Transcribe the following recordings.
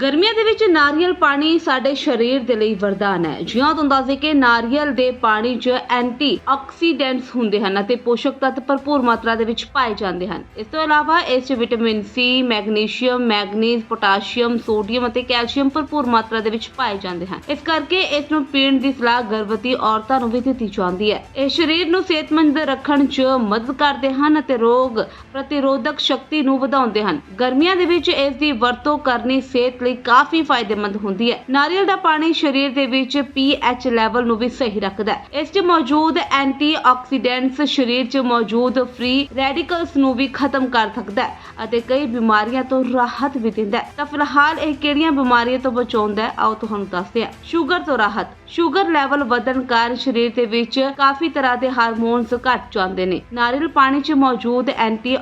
ਗਰਮੀਆਂ ਦੇ ਵਿੱਚ ਨਾਰੀਅਲ ਪਾਣੀ ਸਾਡੇ ਸਰੀਰ ਦੇ ਲਈ ਵਰਦਾਨ ਹੈ। ਜਿਉਂ ਤੁਹਾਨੂੰ ਦੱਸਦੇ ਕਿ ਨਾਰੀਅਲ ਦੇ ਪਾਣੀ 'ਚ ਐਂਟੀ ਆਕਸੀਡੈਂਟਸ ਹੁੰਦੇ ਹਨ ਅਤੇ ਪੋਸ਼ਕ ਤੱਤ ਭਰਪੂਰ ਮਾਤਰਾ ਦੇ ਵਿੱਚ ਪਾਏ ਜਾਂਦੇ ਹਨ। ਇਸ ਤੋਂ ਇਲਾਵਾ ਇਸ 'ਚ vitamin C, magnesium, manganese, potassium, sodium ਅਤੇ ਕੈਲਸ਼ੀਅਮ ਭਰਪੂਰ ਮਾਤਰਾ ਦੇ ਵਿੱਚ ਪਾਏ ਜਾਂਦੇ ਹਨ। ਇਸ ਕਰਕੇ ਇਸ ਨੂੰ ਪੀਣ ਦੀ ਸਲਾਹ ਗਰਭਵਤੀ ਔਰਤਾਂ ਨੂੰ ਵੀ ਦਿੱਤੀ ਜਾਂਦੀ ਹੈ। ਇਹ ਸਰੀਰ ਨੂੰ ਸਿਹਤਮੰਦ ਰੱਖਣ 'ਚ ਮਦਦ ਕਰਦੇ ਹਨ ਅਤੇ ਰੋਗ ਪ੍ਰਤੀਰੋਧਕ ਸ਼ਕਤੀ ਨੂੰ ਵਧਾਉਂਦੇ ਹਨ। ਗਰਮੀਆਂ ਦੇ ਵਿੱਚ ਇਸ ਦੀ ਵਰਤੋਂ ਕਰਨੀ ਸਿਹਤ ਲਈ ਕਾਫੀ ਫਾਇਦੇਮੰਦ ਹੁੰਦੀ ਹੈ। ਨਾਰੀਅਲ ਦਾ ਪਾਣੀ ਸਰੀਰ ਦੇ ਵਿੱਚ ਪੀਐਚ ਲੈਵਲ ਨੂੰ ਵੀ ਸਹੀ ਰੱਖਦਾ ਹੈ। ਇਸ 'ਚ ਮੌਜੂਦ ਐਂਟੀ ਆਕਸੀਡੈਂਟਸ ਸਰੀਰ 'ਚ ਮੌਜੂਦ ਫ੍ਰੀ ਰੈਡੀਕਲਸ ਨੂੰ ਵੀ ਖਤਮ ਕਰ ਸਕਦਾ ਹੈ ਅਤੇ ਕਈ ਬਿਮਾਰੀਆਂ ਤੋਂ ਰਾਹਤ ਵੀ ਦਿੰਦਾ ਹੈ। ਤਾਂ ਫਿਲਹਾਲ ਇਹ ਕਿਹੜੀਆਂ ਬਿਮਾਰੀਆਂ ਤੋਂ ਬਚਾਉਂਦਾ ਹੈ? ਆਓ ਤੁਹਾਨੂੰ ਦੱਸਦੇ ਹਾਂ। ਸ਼ੂਗਰ ਤੋਂ ਰਾਹਤ। ਸ਼ੂਗਰ ਲੈਵਲ ਵਧਣ ਕਾਰਨ ਸਰੀਰ ਦੇ ਵਿੱਚ ਕਾਫੀ ਤਰ੍ਹਾਂ ਦੇ ਹਾਰਮੋਨਸ ਘਟ ਜਾਂਦੇ ਨੇ। ਨਾਰੀਅਲ ਪਾਣੀ 'ਚ ਮੌਜੂਦ ਐਂਟੀ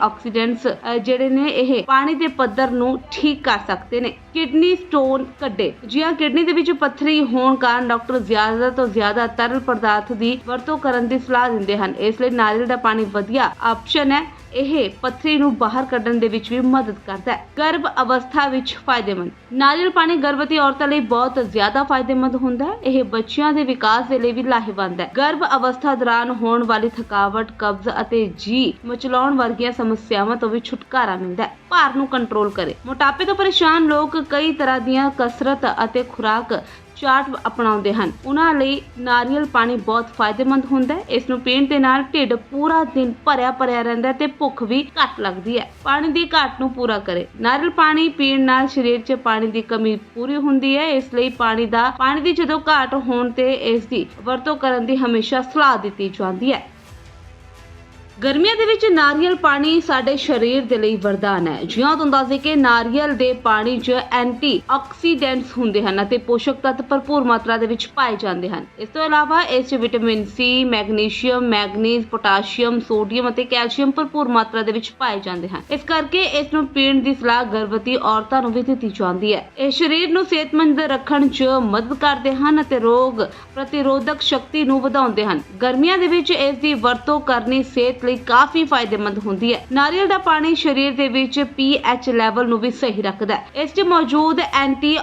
ਜਿਹੜੇ ਨੇ ਇਹ ਪਾਣੀ ਦੇ ਪੱਧਰ ਨੂੰ ਠੀਕ ਕਰ ਸਕਦੇ ਨੇ। ਕਿਡਨੀ ਸਟੋਨ ਕੱਢੇ। ਜੀ ਕਿਡਨੀ ਦੇ ਵਿੱਚ ਪੱਥਰੀ ਹੋਣ ਕਾਰਨ ਡਾਕਟਰ ਜ਼ਿਆਦਾ ਤੋਂ ਜ਼ਿਆਦਾ ਤਰਲ ਪਦਾਰਥ ਦੀ ਵਰਤੋਂ ਕਰਨ ਦੀ ਸਲਾਹ ਦਿੰਦੇ ਹਨ। ਇਸ ਲਈ ਨਾਰੀਅਲ ਦਾ ਪਾਣੀ ਵਧੀਆ ਆਪਸ਼ਨ ਹੈ। ਇਹ ਪੱਥਰੀ ਨੂੰ ਬਾਹਰ ਕੱਢਣ ਦੇ ਵਿੱਚ ਵੀ ਮਦਦ ਕਰਦਾ ਹੈ। ਗਰਭ ਅਵਸਥਾ ਵਿੱਚ ਫਾਇਦੇਮੰਦ। ਨਾਰੀਅਲ ਪਾਣੀ ਗਰਭਵਤੀ ਔਰਤਾਂ ਲਈ ਬਹੁਤ ਜ਼ਿਆਦਾ ਫਾਇਦੇਮੰਦ ਹੁੰਦਾ ਹੈ। ਇਹ ਬੱਚਿਆਂ ਦੇ ਵਿਕਾਸ ਦੇ ਲਈ ਵੀ ਲਾਹੇਵੰਦ ਹੈ। ਗਰਭ ਅਵਸਥਾ ਦੌਰਾਨ ਹੋਣ ਵਾਲੀ ਥਕਾਵਟ, ਕਬਜ਼ ਅਤੇ ਜੀ ਮਚਲਾਉਣ ਵਰਗੀਆਂ ਸਮੱਸਿਆਵਾਂ ਤੋਂ ਵੀ ਛੁਟਕਾਰਾ ਮਿਲਦਾ ਹੈ। ਭਾਰ ਨੂੰ ਕੰਟਰੋਲ ਕਰੇ। ਮੋਟਾਪੇ ਤੋਂ ਪਰੇਸ਼ਾਨ ਲੋਕ ਕਈ ਤਰ੍ਹਾਂ ਦੀਆਂ ਕਸਰਤ ਅਤੇ ਖੁਰਾਕ ਚਾਟ ਅਪਣਾਉਂਦੇ ਹਨ। ਉਹਨਾਂ ਲਈ ਨਾਰੀਅਲ ਪਾਣੀ ਬਹੁਤ ਫਾਇਦੇਮੰਦ ਹੁੰਦਾ ਹੈ। ਇਸ ਨੂੰ ਪੀਣ ਦੇ ਨਾਲ ਢਿੱਡ ਪੂਰਾ ਦਿਨ ਭਰਿਆ ਭਰਿਆ ਰਹਿੰਦਾ ਹੈ ਤੇ ਭੁੱਖ ਵੀ ਘੱਟ ਲੱਗਦੀ ਹੈ। ਪਾਣੀ ਦੀ ਘਾਟ ਨੂੰ ਪੂਰਾ ਕਰੇ। ਨਾਰੀਅਲ ਪਾਣੀ ਪੀਣ ਨਾਲ ਸਰੀਰ 'ਚ ਪਾਣੀ ਦੀ ਕਮੀ ਪੂਰੀ ਹੁੰਦੀ ਹੈ। ਇਸ ਲਈ ਪਾਣੀ ਦਾ, ਪਾਣੀ ਦੀ ਜਦੋਂ ਘਾਟ ਹੋਣ ਤੇ ਇਸ ਦੀ ਵਰਤੋਂ ਕਰਨ ਦੀ ਹਮੇਸ਼ਾ ਸਲਾਹ ਦਿੱਤੀ ਜਾਂਦੀ ਹੈ। ਗਰਮੀਆਂ ਦੇ ਵਿੱਚ ਨਾਰੀਅਲ ਪਾਣੀ ਸਾਡੇ ਸਰੀਰ ਦੇ ਲਈ ਵਰਦਾਨ ਹੈ। ਜਿਉਂ ਤੁਹਾਨੂੰ ਦੱਸਦੇ ਕਿ ਨਾਰੀਅਲ ਦੇ ਪਾਣੀ 'ਚ ਐਂਟੀ ਆਕਸੀਡੈਂਟਸ ਹੁੰਦੇ ਹਨ ਅਤੇ ਪੋਸ਼ਕ ਤੱਤ ਭਰਪੂਰ ਮਾਤਰਾ ਦੇ ਵਿੱਚ ਪਾਏ ਜਾਂਦੇ ਹਨ। ਇਸ ਤੋਂ ਇਲਾਵਾ ਇਸ 'ਚ vitamin C magnesium, manganese, potassium, sodium ਅਤੇ ਕੈਲਸ਼ੀਅਮ ਭਰਪੂਰ ਮਾਤਰਾ ਦੇ ਵਿੱਚ ਪਾਏ ਜਾਂਦੇ ਹਨ। ਇਸ ਕਰਕੇ ਇਸ ਨੂੰ ਪੀਣ ਦੀ ਸਲਾਹ ਗਰਭਵਤੀ ਔਰਤਾਂ ਨੂੰ ਵੀ ਦਿੱਤੀ ਜਾਂਦੀ ਹੈ। ਇਹ ਸਰੀਰ ਨੂੰ ਸਿਹਤਮੰਦ ਰੱਖਣ 'ਚ ਮਦਦ ਕਰਦੇ ਹਨ ਅਤੇ ਰੋਗ ਪ੍ਰਤੀਰੋਧਕ ਸ਼ਕਤੀ ਨੂੰ ਵਧਾਉਂਦੇ ਹਨ। ਗਰਮੀਆਂ ਦੇ ਵਿੱਚ ਇਸ ਦੀ ਵਰਤੋਂ ਕਰਨੀ ਸਿਹਤ ਲਈ ਕਾਫੀ ਫਾਇਦੇਮੰਦ ਹੁੰਦੀ ਹੈ। ਨਾਰੀਅਲ ਦਾ ਪਾਣੀ ਸਰੀਰ ਦੇ ਵਿੱਚ ਪੀਐਚ ਲੈਵਲ ਨੂੰ ਵੀ ਸਹੀ ਰੱਖਦਾ ਹੈ। ਇਸ 'ਚ ਮੌਜੂਦ ਐਂਟੀ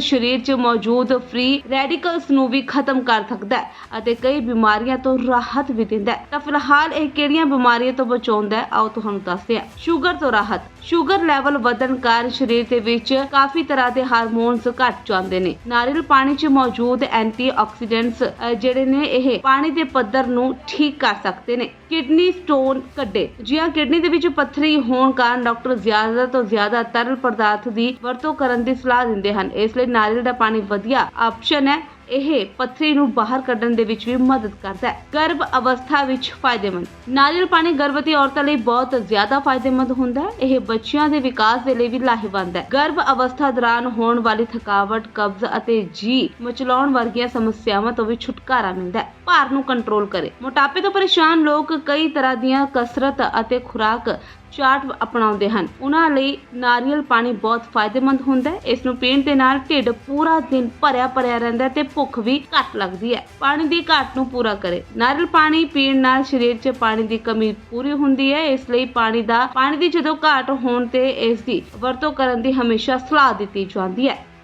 ਸਰੀਰ 'ਚ ਮੌਜੂਦ ਫ੍ਰੀ ਰੈਡੀਕਲਸ ਨੂੰ ਵੀ ਖਤਮ ਕਰ ਸਕਦਾ ਹੈ ਅਤੇ ਕਈ ਬਿਮਾਰੀਆਂ ਤੋਂ ਰਾਹਤ ਵੀ ਦਿੰਦਾ ਹੈ। ਤਾਂ ਫਿਲਹਾਲ ਇਹ ਕਿਹੜੀਆਂ ਬਿਮਾਰੀਆਂ ਤੋਂ ਬਚਾਉਂਦਾ ਹੈ? ਆਓ ਤੁਹਾਨੂੰ ਦੱਸਦੇ ਹਾਂ। ਸ਼ੂਗਰ ਤੋਂ ਰਾਹਤ। ਸ਼ੂਗਰ ਲੈਵਲ ਵਧਣ ਕਾਰਨ ਸਰੀਰ ਦੇ ਵਿੱਚ ਕਾਫੀ ਤਰ੍ਹਾਂ ਦੇ ਹਾਰਮੋਨਸ ਘਟ ਜਾਂਦੇ ਨੇ। ਨਾਰੀਅਲ ਪਾਣੀ 'ਚ ਮੌਜੂਦ ਐਂਟੀ ਆਕਸੀਡੈਂਟਸ ਜਿਹੜੇ ਨੇ ਇਹ ਪਾਣੀ ਦੇ ਪੱਧਰ ਨੂੰ ਠੀਕ ਕਰ ਸਕਦੇ ਨੇ। ਕਿਡਨੀ ਸਟੋਨ ਕੱਢੇ। ਜੀ ਕਿਡਨੀ ਦੇ ਵਿੱਚ ਪੱਥਰੀ ਹੋਣ ਕਾਰਨ ਡਾਕਟਰ ਜ਼ਿਆਦਾ ਤੋਂ ਜ਼ਿਆਦਾ ਤਰਲ ਪਦਾਰਥ ਦੀ ਵਰਤੋਂ ਕਰਨ ਦੀ ਸਲਾਹ ਦਿੰਦੇ ਹਨ। ਇਸ ਲਈ ਨਾਰੀਅਲ ਦਾ ਪਾਣੀ ਵਧੀਆ ਆਪਸ਼ਨ ਹੈ। ਇਹ ਪੱਥਰੀ ਨੂੰ ਬਾਹਰ ਕੱਢਣ ਦੇ ਵਿੱਚ ਵੀ ਮਦਦ ਕਰਦਾ ਹੈ। ਗਰਭ ਅਵਸਥਾ ਵਿੱਚ ਫਾਇਦੇਮੰਦ। ਨਾਰੀਅਲ ਪਾਣੀ ਗਰਭਵਤੀ ਔਰਤਾਂ ਲਈ ਬਹੁਤ ਜ਼ਿਆਦਾ ਫਾਇਦੇਮੰਦ ਹੁੰਦਾ ਹੈ। ਇਹ ਬੱਚਿਆਂ ਦੇ ਵਿਕਾਸ ਦੇ ਲਈ ਵੀ ਲਾਹੇਵੰਦ ਹੈ। ਗਰਭ ਅਵਸਥਾ ਦੌਰਾਨ ਹੋਣ ਵਾਲੀ ਥਕਾਵਟ, ਕਬਜ਼ ਅਤੇ ਜੀ ਮਚਲਾਉਣ ਵਰਗੀਆਂ ਸਮੱਸਿਆਵਾਂ ਤੋਂ ਵੀ ਛੁਟਕਾਰਾ ਮਿਲਦਾ ਹੈ। ਭਾਰ ਨੂੰ ਕੰਟਰੋਲ ਕਰੇ। ਮੋਟਾਪੇ ਤੋਂ ਪਰੇਸ਼ਾਨ ਲੋਕ ਕਈ ਤਰ੍ਹਾਂ ਦੀਆਂ ਕਸਰਤ ਅਤੇ ਖੁਰਾਕ ਚਾਟ ਅਪਣਾਉਂਦੇ ਹਨ। ਉਹਨਾਂ ਲਈ ਨਾਰੀਅਲ ਪਾਣੀ ਬਹੁਤ ਫਾਇਦੇਮੰਦ ਹੁੰਦਾ ਹੈ। ਇਸ ਨੂੰ ਪੀਣ ਦੇ ਨਾਲ ਢਿੱਡ ਪੂਰਾ ਦਿਨ ਭਰਿਆ ਭਰਿਆ ਰਹਿੰਦਾ ਹੈ ਤੇ ਭੁੱਖ ਵੀ ਘੱਟ ਲੱਗਦੀ ਹੈ। ਪਾਣੀ ਦੀ ਘਾਟ ਨੂੰ ਪੂਰਾ ਕਰੇ। ਨਾਰੀਅਲ ਪਾਣੀ ਪੀਣ ਨਾਲ ਸਰੀਰ 'ਚ ਪਾਣੀ ਦੀ ਕਮੀ ਪੂਰੀ ਹੁੰਦੀ ਹੈ। ਇਸ ਲਈ ਪਾਣੀ ਦਾ, ਪਾਣੀ ਦੀ ਜਦੋਂ ਘਾਟ ਹੋਣ ਤੇ ਇਸ ਦੀ ਵਰਤੋਂ ਕਰਨ ਦੀ ਹਮੇਸ਼ਾ ਸਲਾਹ ਦਿੱਤੀ ਜਾਂਦੀ ਹੈ।